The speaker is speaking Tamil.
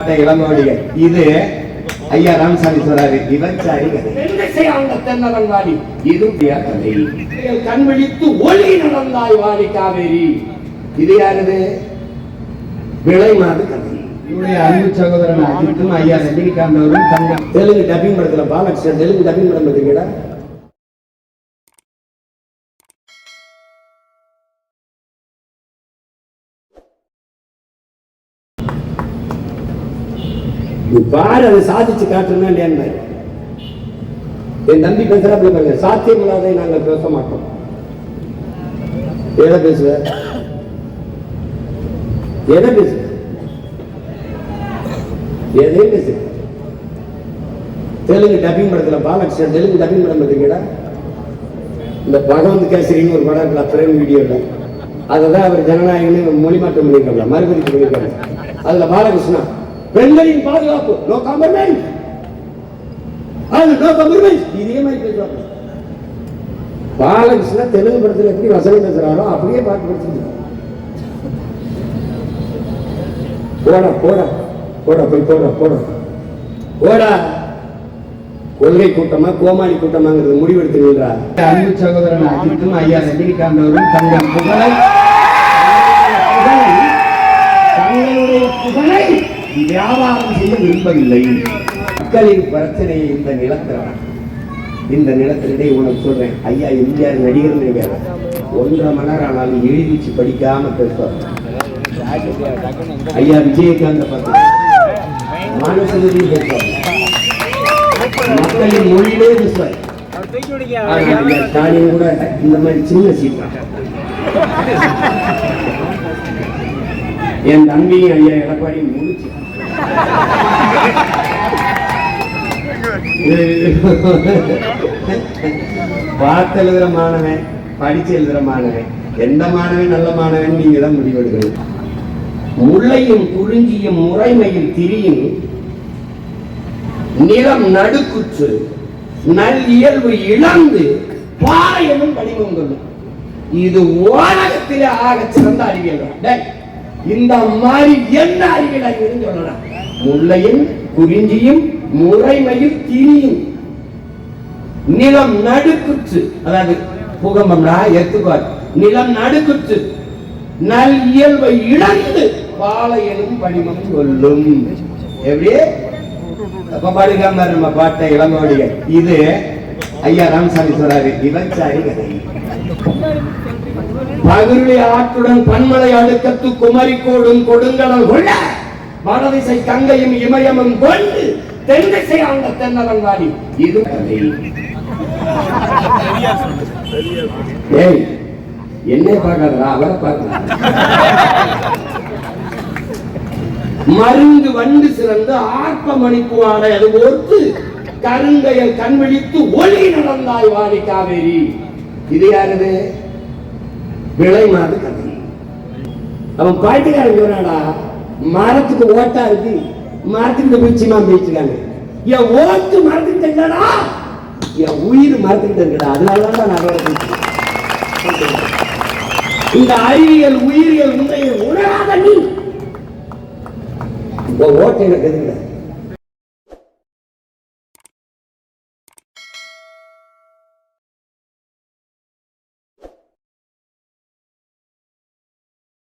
இளங்கோடிகள். இது ஐயா ராமசாமி சொல்றாரு விபச்சாரி வாடி இது கதை கண் விழித்து ஒளி நடந்தாய் வாடி காவேரி. இது யாருது? விளை மாது கதை. இவருடைய அன்பு சகோதரன் அஜித்தும் ஐயா ரஜினிகாந்த் அவரும் தெலுங்கு டப்பிங் படத்துல பாலகிருஷ்ணன் தெலுங்கு டப்பிங் படம் பார்த்தீங்களா நீ பாரு அதை சாதிச்சு காட்டுனா இல்லையான்னு என் தம்பி பேசுறாப்புல பாருங்க. சாத்தியம் இல்லாததை நாங்கள் பேச மாட்டோம். எதை பேசுவ? எதை பேசு? எதை பேசு? தெலுங்கு டப்பிங் படத்துல பாலகிருஷ்ணன் தெலுங்கு டப்பிங் படம் பார்த்தீங்களா இந்த பகவந்த் கேசரின்னு ஒரு படம் இருக்குல்ல பிரேம் வீடியோல. அதை தான் அவர் ஜனநாயகன்னு மொழி மாற்றம் பண்ணியிருக்காங்க மறுபடி பண்ணியிருக்காங்க அதுல பாலகிருஷ்ணா. பெண்களின் பாதுகாப்பு நோ காம்ப்ரமைஸ் அது நோ காம்ப்ரமைஸ் இதே மாதிரி பேசுவாங்க. பாலகிருஷ்ணா தெலுங்கு படத்தில் எப்படி வசனம் பேசுறாரோ அப்படியே பாட்டு படிச்சிருக்காங்க போடா போடா போடா போய் போடா போடா. போடா. கொள்கை கூட்டமா கோமாளி கூட்டமாங்கிறது முடிவெடுத்துங்களா அன்பு சகோதரன் அஜித்தும் ஐயா ரஜினிகாந்த் அவரும் தங்கள் புகழை தங்களுடைய புகழை வியாபாரம் செய்ய விரும்பவில்லை. மக்களின் பிரச்சனையை இந்த நிலத்தில். இந்த நிலத்திலே உனக்கு சொல்றேன். ஐயா எம்ஜிஆர் நடிகர் நடிகர் ஒன்றரை மணி நேரம் ஆனாலும் எழுதிச்சு படிக்காம பேசுவார் ஐயா விஜயகாந்த பார்த்து. மானசதி பேசுவார் மக்களின் மொழியிலே பேசுவார் ஸ்டாலின் கூட இந்த மாதிரி சின்ன சீட்டா. என் தம்பியும் ஐயா எடப்பாடி முடிச்சு. பார்த்து எழுதுற மாணவன் படிச்சு எழுதுற மாணவன் எந்த மாணவன் நல்ல மாணவன் நீங்க தான் முடிவெடுக்கணும். முள்ளையும் குறிஞ்சியும் முறைமையில் திரியும் நிலம் நடுக்குற்று நல் இயல்பு இழந்து பாறையனும் வடிவம் கொள்ளும். இது உலகத்திலே ஆக சிறந்த அறிவியல் தான். இந்த மாதிரி என்ன அறிவியல் அறிவியல் சொல்லலாம். முல்லையும் குறிஞ்சியும் முறைமையும் திரியும். நிலம் நடுக்குற்று. அதாவது பூகம்பம்னா எத்துக்கார் நிலம் நடுக்குற்று. நல் இயல்பை இழந்து பாலையனும் வடிவம் சொல்லும் எப்படி? அப்ப பாடுகாம நம்ம பாட்ட இளங்கோடிய. இது ஐயா ராமசாமி சொல்றாரு விபச்சாரி கதை. பகிர்வை ஆற்றுடன் பன்மலை அடுக்கத்து குமரிக்கோடும் கொடுங்கடல் கொள்ள வடதிசை கங்கையும் இமயமும் கொண்டு தென்திசை ஆண்ட தென்னவன் இது ஏய் என்னை பார்க்காதடா அவரை பார்க்கலாம் மருந்து வண்டு சிறந்து ஆர்ப்ப மணிப்பு அது ஓர்த்து கருங்கையல் கண் விழித்து ஒளி நடந்தாய் வாணி காவேரி. இது யாருது? விலை மாது கதை அவன் பாட்டுக்காரன் சொன்னாடா மரத்துக்கு ஓட்டா இருக்கு. மரத்துக்கிட்ட பீச்சுமா பீச்சுக்காங்க என் ஓட்டு மரத்துக்கிட்ட தங்கடா என் உயிர் மரத்துக்கிட்ட இருக்குடா. அதனாலதான் நான் அவரை இந்த அறிவியல் உயிரியல் உண்மையை உணராத நீ. ஓட்டு எனக்கு எதுக்குடா?